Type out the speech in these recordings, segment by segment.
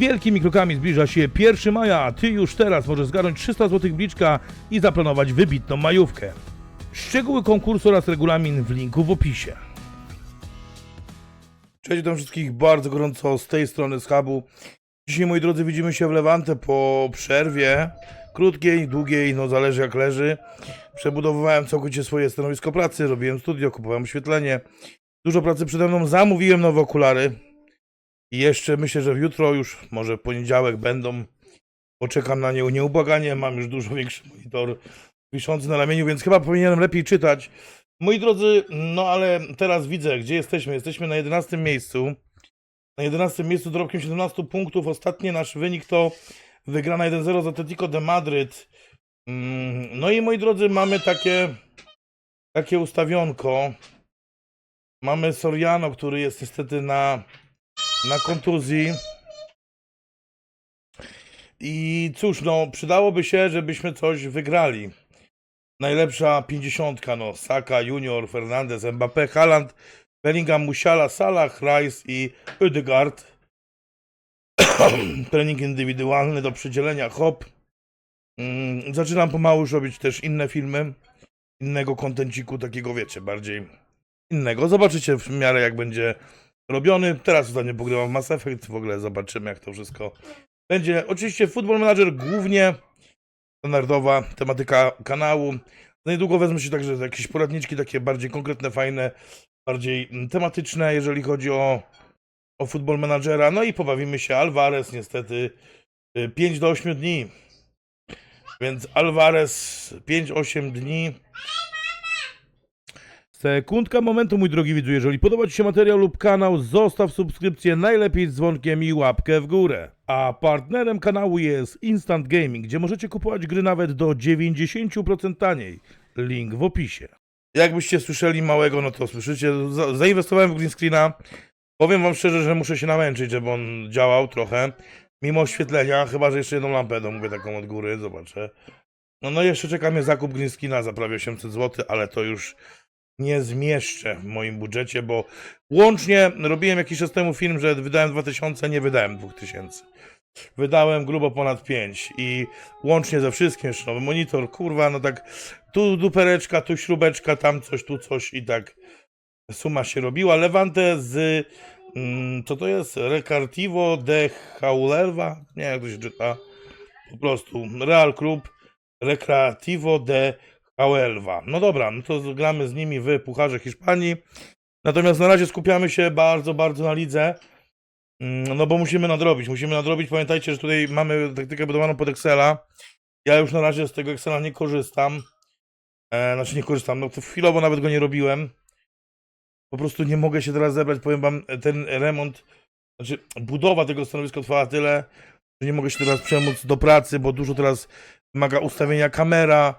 Wielkimi krokami zbliża się 1 maja, a ty już teraz możesz zgarnąć 300 zł bliczka i zaplanować wybitną majówkę. Szczegóły konkursu oraz regulamin w linku w opisie. Cześć, witam wszystkich bardzo gorąco z tej strony z hubu. Dzisiaj, moi drodzy, widzimy się w Levante po przerwie. Krótkiej, długiej, no zależy jak leży. Przebudowywałem całkowicie swoje stanowisko pracy, robiłem studio, kupowałem oświetlenie. Dużo pracy przede mną, zamówiłem nowe okulary. I jeszcze myślę, że jutro już, może w poniedziałek będą. Poczekam na nie nieubłaganie, mam już dużo większy monitor wiszący na ramieniu, więc chyba powinienem lepiej czytać. Moi drodzy, no ale teraz widzę, gdzie jesteśmy. Jesteśmy na 11 miejscu. Na 11 miejscu dorobkiem 17 punktów. Ostatni nasz wynik to wygrana 1-0 z Atletico de Madryt. Mm, No i moi drodzy, mamy takie, takie ustawionko. Mamy Soriano, który jest niestety na, na kontuzji. I cóż, no, przydałoby się, żebyśmy coś wygrali. Najlepsza 50, no, Saka, Junior, Fernandez, Mbappé, Haaland, Bellingham, Musiala, Salah, Rice i Ödegaard. Trening indywidualny do przydzielenia, hop. Mm, Zaczynam pomału już robić też inne filmy, innego kontenciku, takiego wiecie, bardziej innego. Zobaczycie w miarę jak będzie robiony. Teraz ostatnio pogrywam w Mass Effect, w ogóle zobaczymy jak to wszystko będzie. Oczywiście Football Manager głównie standardowa tematyka kanału. Niedługo wezmę się także jakieś poradniczki takie bardziej konkretne, fajne, bardziej mm, tematyczne, jeżeli chodzi o, o Football Managera. No i pobawimy się. Alvarez niestety y, 5 do 8 dni. Więc Alvarez 5-8 dni. Sekundka momentu, mój drogi widzu. Jeżeli podoba Ci się materiał lub kanał, zostaw subskrypcję, najlepiej z dzwonkiem i łapkę w górę. A partnerem kanału jest Instant Gaming, gdzie możecie kupować gry nawet do 90% taniej. Link w opisie. Jakbyście słyszeli małego, no to słyszycie, za- zainwestowałem w green screena. Powiem wam szczerze, że muszę się namęczyć, żeby on działał trochę. Mimo oświetlenia, chyba że jeszcze jedną lampę domówię taką od góry, zobaczę. No, no jeszcze czeka mnie zakup green screena za prawie 800 zł, ale to już nie zmieszczę w moim budżecie, bo łącznie robiłem jakiś czas temu film, że wydałem 2000, nie wydałem 2000. Wydałem grubo ponad 5 i łącznie ze wszystkim jeszcze nowy monitor, kurwa, no tak tu dupereczka, tu śrubeczka, tam coś, tu coś i tak suma się robiła. Levante z, mm, co to jest? Recreativo de Jaulelva? Nie jak to się czyta. Po prostu Real Club Recreativo de Jaulelva. No dobra, no to gramy z nimi w Pucharze Hiszpanii. Natomiast na razie skupiamy się bardzo, bardzo na lidze. Mm, No bo musimy nadrobić, musimy nadrobić. Pamiętajcie, że tutaj mamy taktykę budowaną pod Excela. Ja już na razie z tego Excela nie korzystam. E, znaczy nie korzystam, no chwilowo nawet go nie robiłem. Po prostu nie mogę się teraz zebrać. Powiem wam, ten remont, znaczy budowa tego stanowiska trwała tyle, że nie mogę się teraz przemóc do pracy, bo dużo teraz wymaga ustawienia kamera,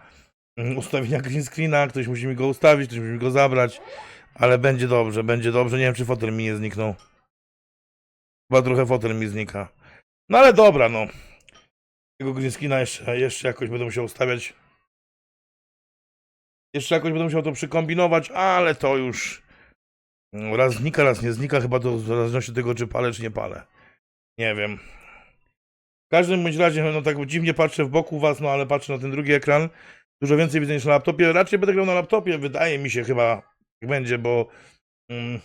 ustawienia green screena, ktoś musi mi go ustawić, ktoś musi mi go zabrać, ale będzie dobrze, będzie dobrze. Nie wiem, czy fotel mi nie zniknął. Chyba trochę fotel mi znika. No ale dobra, no. Tego green screena jeszcze, jeszcze jakoś będę musiał ustawiać. Jeszcze jakoś będę musiał to przykombinować, ale to już mm, raz znika, raz nie znika, chyba to w zależności od tego, czy palę, czy nie palę. Nie wiem. W każdym bądź razie, no tak dziwnie patrzę w boku was, no ale patrzę na ten drugi ekran. Dużo więcej widzę niż na laptopie. Raczej będę grał na laptopie, wydaje mi się chyba, jak będzie, bo mm,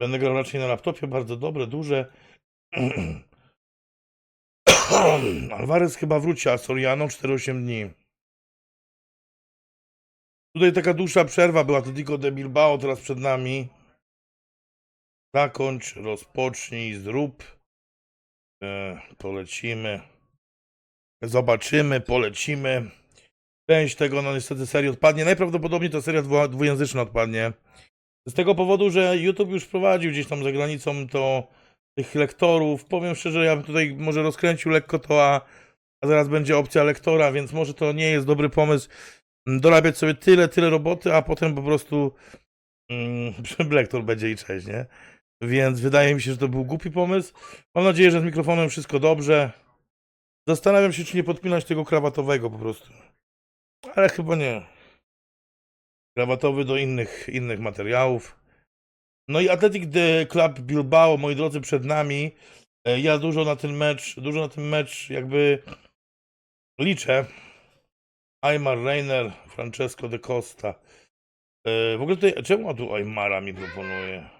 będę grał raczej na laptopie, bardzo dobre, duże. Alvarez chyba wróci, a Soriano 4-8 dni. Tutaj taka dłuższa przerwa była, to tylko de Bilbao teraz przed nami. Zakończ, rozpocznij, zrób. E, polecimy. Zobaczymy, polecimy. Część tego, no niestety, serii odpadnie. Najprawdopodobniej to seria dwu, dwujęzyczna odpadnie. Z tego powodu, że YouTube już wprowadził gdzieś tam za granicą to tych lektorów. Powiem szczerze, ja bym tutaj może rozkręcił lekko to, a, a zaraz będzie opcja lektora, więc może to nie jest dobry pomysł dorabiać sobie tyle, tyle roboty, a potem po prostu mm, lektor będzie i cześć, nie? Więc wydaje mi się, że to był głupi pomysł. Mam nadzieję, że z mikrofonem wszystko dobrze. Zastanawiam się, czy nie podpinać tego krawatowego po prostu. Ale chyba nie. Krawatowy do innych, innych materiałów. No i Athletic de Club Bilbao, moi drodzy, przed nami. E, Ja dużo na ten mecz, dużo na ten mecz jakby liczę. Aymar Reiner, Francesco de Costa. E, W ogóle tutaj, czemu tu Aymara mi proponuje?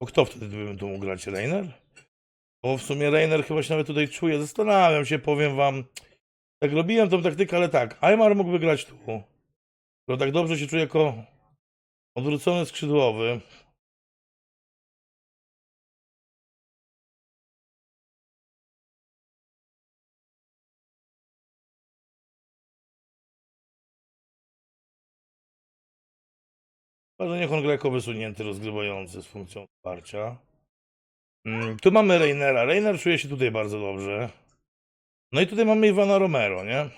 Bo kto wtedy tu mógł grać? Reiner? Bo w sumie Reiner chyba się nawet tutaj czuje. Zastanawiam się, powiem wam. Tak robiłem tą taktykę, ale tak. Aymar mógłby grać tu. Bo tak dobrze się czuje jako odwrócony skrzydłowy. Może niech on gra jako wysunięty, rozgrywający z funkcją wsparcia. Mm, tu mamy Reinera. Reiner czuje się tutaj bardzo dobrze. No i tutaj mamy Iwana Romero, nie?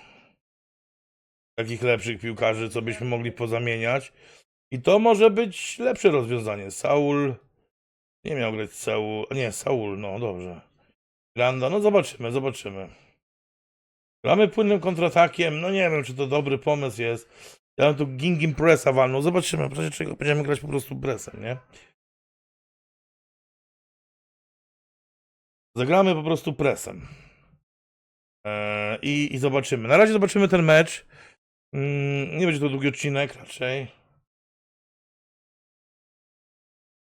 Takich lepszych piłkarzy, co byśmy mogli pozamieniać. I to może być lepsze rozwiązanie. Saul. Nie miał grać Saul. Nie, Saul, no dobrze. Granda, no zobaczymy, zobaczymy. Gramy płynnym kontratakiem. No nie wiem, czy to dobry pomysł jest. Ja bym tu Gingim Pressa walnął. Zobaczymy, w razie czego będziemy grać po prostu presem, nie? Zagramy po prostu presem. Eee, i, I zobaczymy. Na razie zobaczymy ten mecz. Mm, nie będzie to długi odcinek raczej.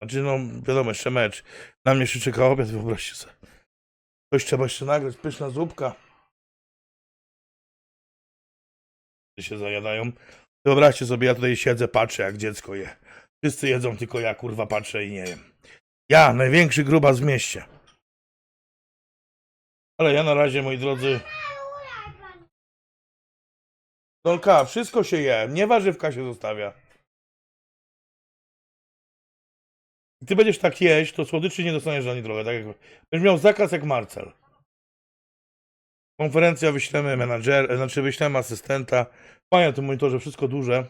Znaczy, no wiadomo, jeszcze mecz. Na mnie się czeka obiad, wyobraźcie sobie. Coś trzeba jeszcze nagrać, pyszna zupka. się zajadają. Wyobraźcie sobie, ja tutaj siedzę, patrzę jak dziecko je. Wszyscy jedzą, tylko ja kurwa patrzę i nie jem. Ja, największy grubas w mieście. Ale ja na razie, moi drodzy... Dolka, wszystko się je, nie warzywka się zostawia. Ty będziesz tak jeść, to słodyczy nie dostaniesz ani trochę. Tak jak... Będziesz miał zakaz jak Marcel. Konferencja, wyślemy menadżer, znaczy wyślemy asystenta. Fajnie na tym monitorze, wszystko duże.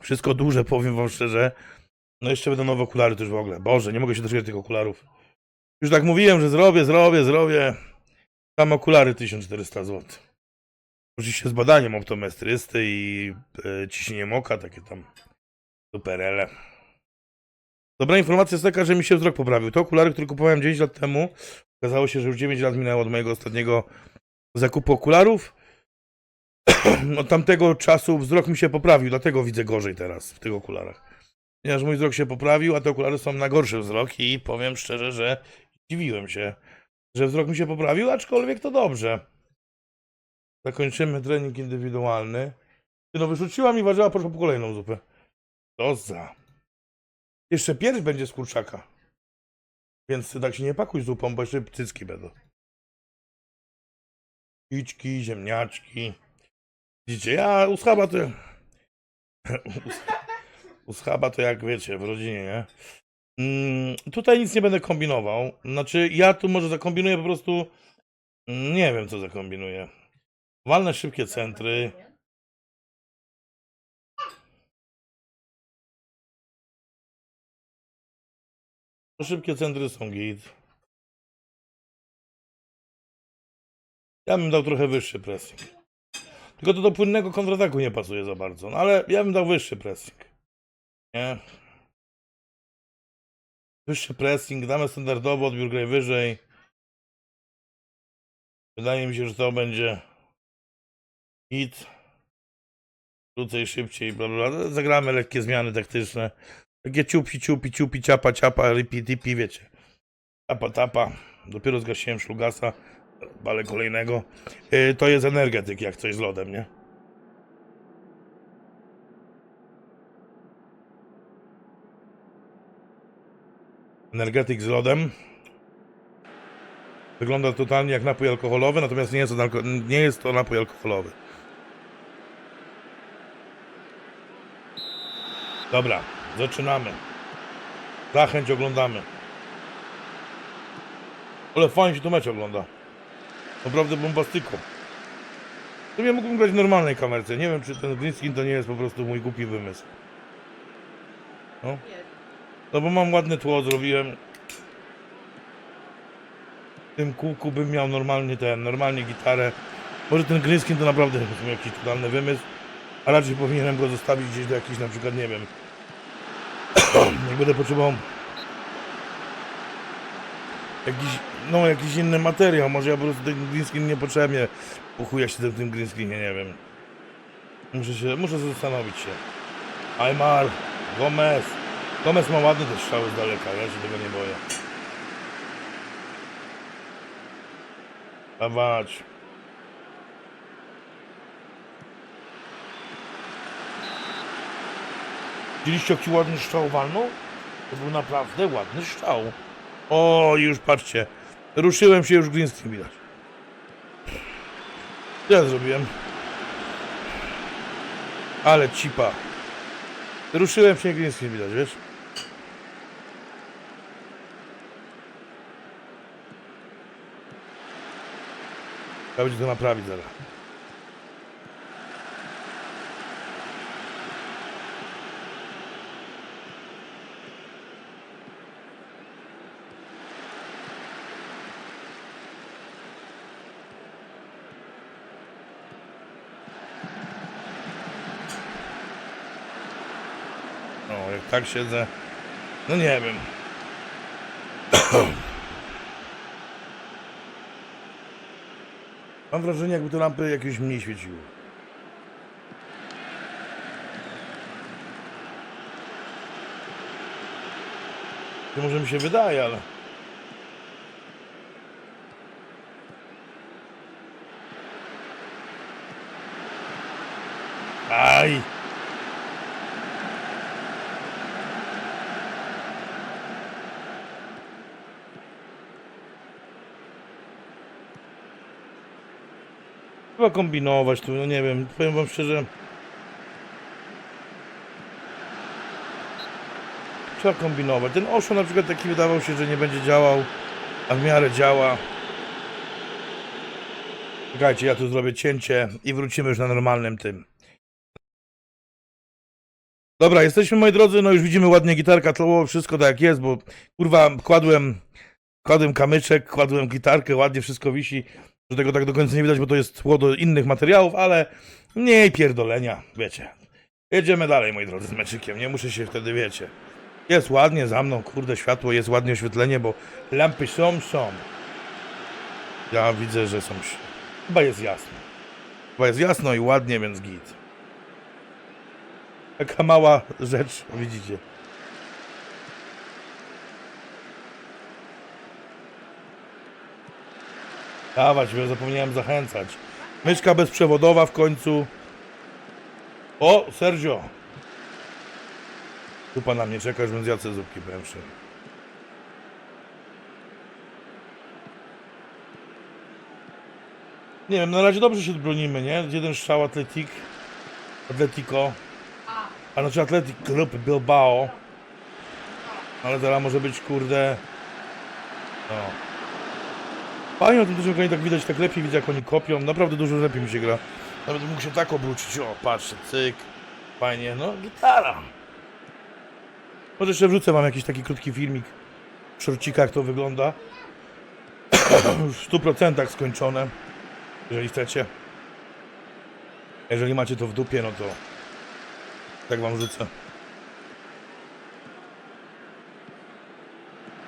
Wszystko duże, powiem wam szczerze. No jeszcze będą nowe okulary też w ogóle. Boże, nie mogę się doczekać tych okularów. Już tak mówiłem, że zrobię, zrobię, zrobię. Tam okulary 1400 zł. Oczywiście z badaniem optometrysty i e, ciśnieniem oka, takie tam superele. Dobra informacja jest taka, że mi się wzrok poprawił. To okulary, które kupowałem 10 lat temu, okazało się, że już 9 lat minęło od mojego ostatniego zakupu okularów. Od tamtego czasu wzrok mi się poprawił, dlatego widzę gorzej teraz w tych okularach. Ponieważ mój wzrok się poprawił, a te okulary są na gorszy wzrok i powiem szczerze, że dziwiłem się, że wzrok mi się poprawił, aczkolwiek to dobrze. Zakończymy trening indywidualny. No wyrzuciła mi warzywa, proszę po kolejną zupę. To za. Jeszcze pierś będzie z kurczaka. Więc tak się nie pakuj zupą, bo jeszcze cycki będą. Kiczki, ziemniaczki. Widzicie, ja u schaba to... u schaba to jak wiecie, w rodzinie, nie? Mm, tutaj nic nie będę kombinował. Znaczy, ja tu może zakombinuję po prostu... mm, Nie wiem, co zakombinuję. Walne szybkie centry. Szybkie centry są git. Ja bym dał trochę wyższy pressing. Tylko to do płynnego kontrataku nie pasuje za bardzo. No ale ja bym dał wyższy pressing. Nie? Wyższy pressing, damy standardowo, odbiór graj wyżej. Wydaje mi się, że to będzie hit. Krócej, szybciej, bla, bla. Zagramy lekkie zmiany taktyczne. Takie ciupi, ciupi, ciupi, ciapa, ciapa, ripi, tipi, wiecie. Tapa, tapa. Dopiero zgasiłem szlugasa, ale kolejnego. Yy, to jest energetyk, jak coś z lodem, nie? Energetyk z lodem. Wygląda totalnie jak napój alkoholowy, natomiast nie jest to, alko- nie jest to napój alkoholowy. Dobra, zaczynamy. Zachęć oglądamy. Ale fajnie się to mecz ogląda. Naprawdę bombastyko. To ja mógłbym grać w normalnej kamerce. Nie wiem, czy ten green screen to nie jest po prostu mój głupi wymysł. No. No bo mam ładne tło, zrobiłem. W tym kółku bym miał normalnie ten, normalnie gitarę. Może ten screen to naprawdę jakiś totalny wymysł. A raczej powinienem go zostawić gdzieś do jakichś na przykład, nie wiem, Jak będę potrzebował jakiś, no jakiś inny materiał, może ja po prostu ten green screen niepotrzebnie uchuja się w tym green nie wiem. Muszę się, muszę zastanowić się. Aymar, Gomez. Gomez ma ładne te strzały z daleka, ja się tego nie boję. Dawać. Widzieliście jaki ładny strzał walnął? To był naprawdę ładny strzał. O, już patrzcie. Ruszyłem się, już screen widać. Ja zrobiłem? Ale cipa. Ruszyłem się, screen widać, wiesz? Trzeba będzie to naprawić zaraz. Jak tak siedzę, no nie wiem. Mam wrażenie, jakby te lampy jakieś mniej świeciły. To może mi się wydaje, ale... Trzeba kombinować tu, no nie wiem, powiem wam szczerze. Trzeba kombinować. Ten Osho na przykład taki wydawał się, że nie będzie działał, a w miarę działa. Czekajcie, ja tu zrobię cięcie i wrócimy już na normalnym tym. Dobra, jesteśmy moi drodzy, no już widzimy ładnie gitarka tłowo, wszystko tak jak jest, bo kurwa kładłem, kładłem kamyczek, kładłem gitarkę, ładnie wszystko wisi. Że tego tak do końca nie widać, bo to jest tło do innych materiałów, ale mniej pierdolenia, wiecie. Jedziemy dalej, moi drodzy, z meczykiem, nie muszę się wtedy, wiecie. Jest ładnie za mną, kurde, światło, jest ładnie oświetlenie, bo lampy są, są. Ja widzę, że są... Chyba jest jasno. Chyba jest jasno i ładnie, więc git. Taka mała rzecz, widzicie. Dawać, bo zapomniałem zachęcać. Myszka bezprzewodowa w końcu. O, Sergio. Tu pan na mnie czekasz, więc ja zupki pierwszy. Nie wiem, na razie dobrze się bronimy, nie? Jeden strzał Atletik. Atletico. A znaczy Atletic Club Bilbao. Ale teraz może być, kurde... No. Fajnie o tym dużym graniu tak widać, tak lepiej widzę jak oni kopią, naprawdę dużo lepiej mi się gra. Nawet mógł się tak obrócić, o patrzcie, cyk, fajnie, no gitara. Może jeszcze wrzucę wam jakiś taki krótki filmik, szorcika jak to wygląda. Już w 100% skończone, jeżeli chcecie. Jeżeli macie to w dupie, no to tak wam rzucę.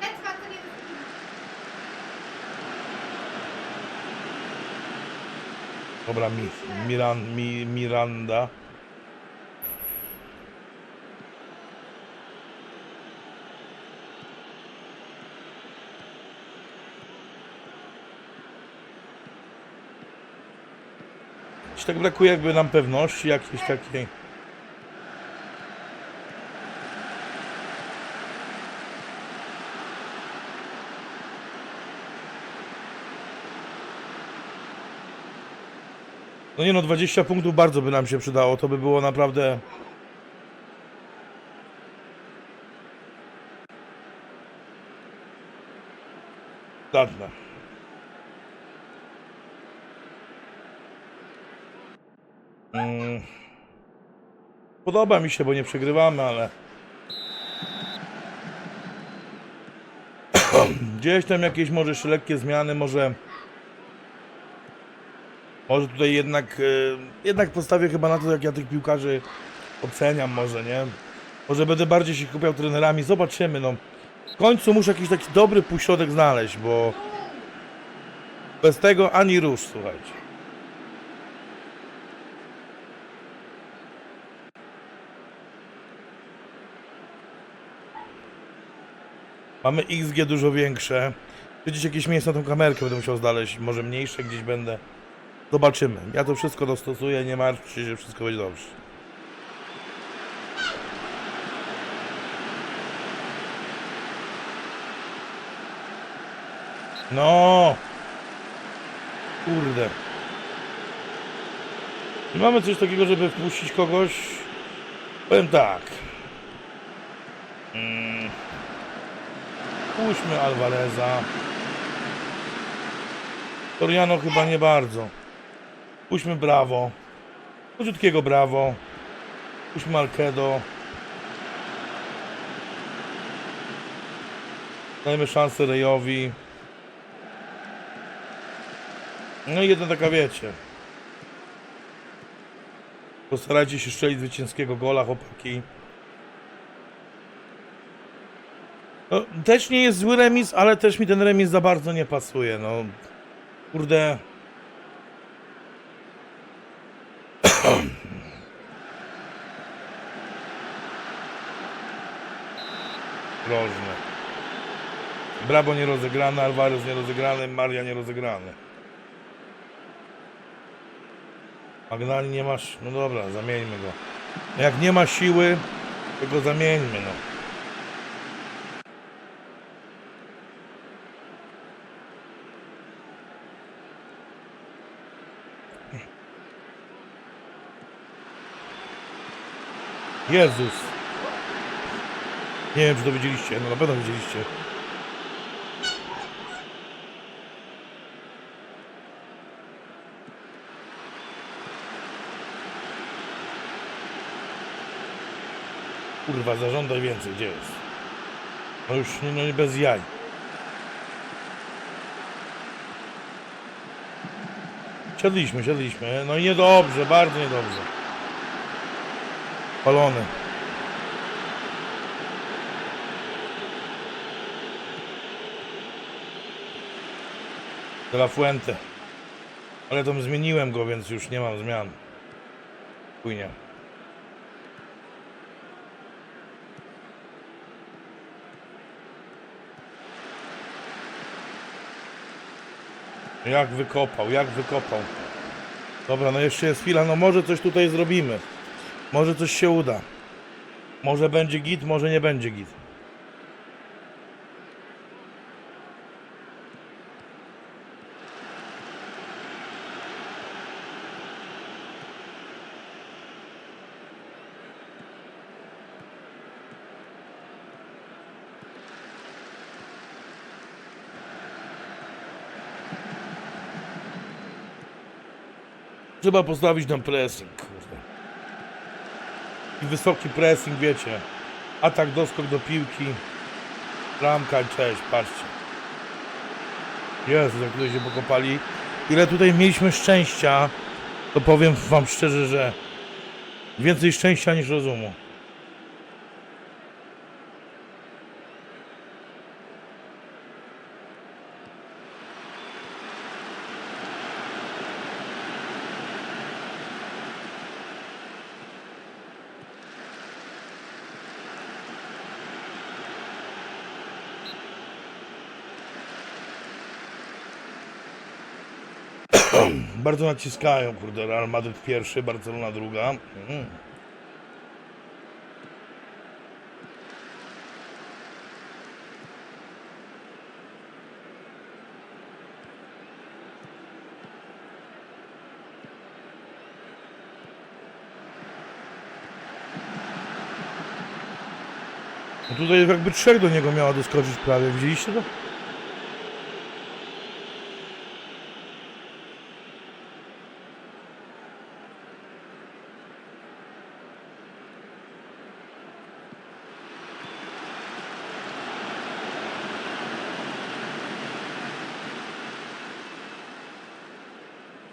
Lecka, to nie Dobra, mi, Miran, mi, Miranda. Ci tak brakuje jakby nam pewności jakiejś takiej. No nie no, 20 punktów bardzo by nam się przydało, to by było naprawdę... Ładne. Mm. Podoba mi się, bo nie przegrywamy, ale... Gdzieś tam jakieś może jeszcze lekkie zmiany, może... Może tutaj jednak, e, jednak postawię chyba na to, jak ja tych piłkarzy oceniam może, nie? Może będę bardziej się kupiał trenerami, zobaczymy, no. W końcu muszę jakiś taki dobry półśrodek znaleźć, bo bez tego ani rusz, słuchajcie. Mamy XG dużo większe. Gdzieś jakieś miejsce na tą kamerkę będę musiał znaleźć, może mniejsze gdzieś będę. Zobaczymy. Ja to wszystko dostosuję, nie martwcie się, wszystko będzie dobrze. No! Kurde. Nie mamy coś takiego, żeby wpuścić kogoś? Powiem tak. Mm. Puśćmy Alvareza. Toriano chyba nie bardzo. Puśćmy Brawo. Króciutkiego Brawo. Puśćmy Alkedo. Dajmy szansę Rejowi. No i jedna taka wiecie. Postarajcie się strzelić zwycięskiego gola, chłopaki. No, też nie jest zły remis, ale też mi ten remis za bardzo nie pasuje. No, kurde. Groźne. Brabo nie rozegrane, Alvarez nie rozegrany, Maria nie rozegrany. Magnani nie masz. No dobra, zamieńmy go. Jak nie ma siły, to go zamieńmy, no. Jezus. Nie wiem, czy to widzieliście. No na pewno widzieliście. Kurwa, zażądaj więcej, gdzie jest? No już nie, no nie bez jaj. Siadliśmy, siadliśmy. No i niedobrze, bardzo niedobrze. Palony. De La Fuente. Ale tam zmieniłem go, więc już nie mam zmian. Płynie. Jak wykopał, jak wykopał. Dobra, no jeszcze jest chwila, no może coś tutaj zrobimy. Może coś się uda. Może będzie git, może nie będzie git. Trzeba postawić na pressing. I wysoki pressing, wiecie. Atak, doskok do piłki. Ramka, cześć, patrzcie. Jezu, jak tutaj się pokopali. Ile tutaj mieliśmy szczęścia, to powiem wam szczerze, że więcej szczęścia niż rozumu. Bardzo naciskają, kurde. Real Madrid pierwszy, Barcelona druga. Mhm. No tutaj jakby trzech do niego miała doskoczyć prawie. Widzieliście to?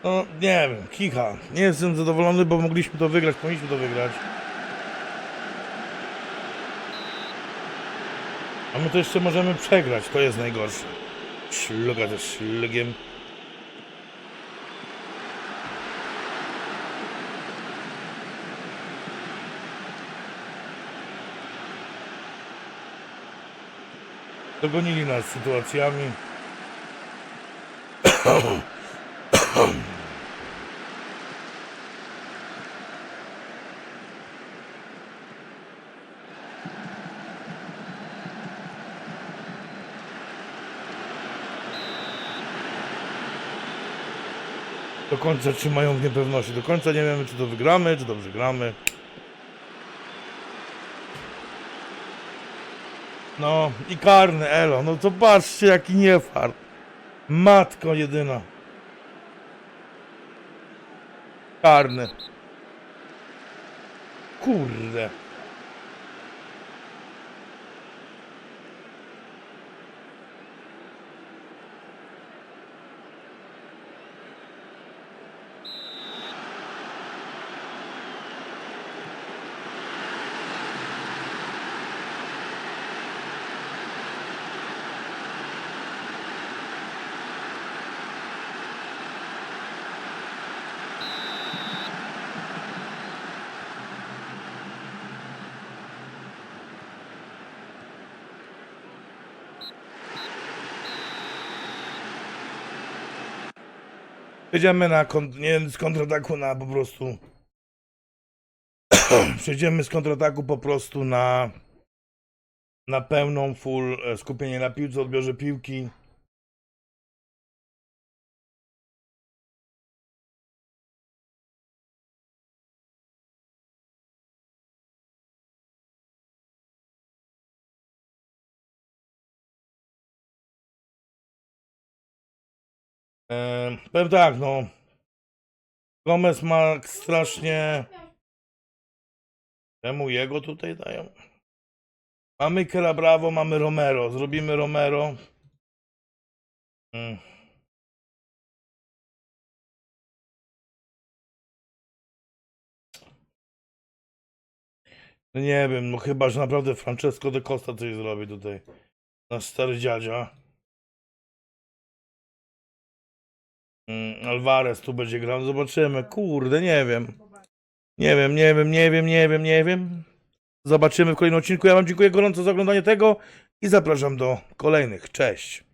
No, nie wiem, kicha. Nie jestem zadowolony, bo mogliśmy to wygrać, powinniśmy to wygrać. A my to jeszcze możemy przegrać, to jest najgorsze. Szluga ze szlugiem. Dogonili nas sytuacjami. Do końca trzymają w niepewności. Do końca nie wiemy, czy to wygramy, czy dobrze gramy. No i karny, elo. No to patrzcie, jaki niefart. Matko jedyna. Karny. Kurde. Przejdziemy na nie z kontrataku na po prostu. Przejdziemy z kontrataku po prostu na na pełną full e, skupienie na piłce, odbiorze piłki. E, powiem tak, no. Gomez ma strasznie. Czemu jego tutaj dają? Mamy Kera Bravo, mamy Romero. Zrobimy Romero. Mm. No nie wiem, no chyba, że naprawdę Francesco de Costa coś zrobi tutaj. Nasz stary dziadzia. Alvarez tu będzie grał, zobaczymy. Kurde, nie wiem. Nie wiem, nie wiem, nie wiem, nie wiem, nie wiem. Zobaczymy w kolejnym odcinku. Ja Wam dziękuję gorąco za oglądanie tego i zapraszam do kolejnych. Cześć.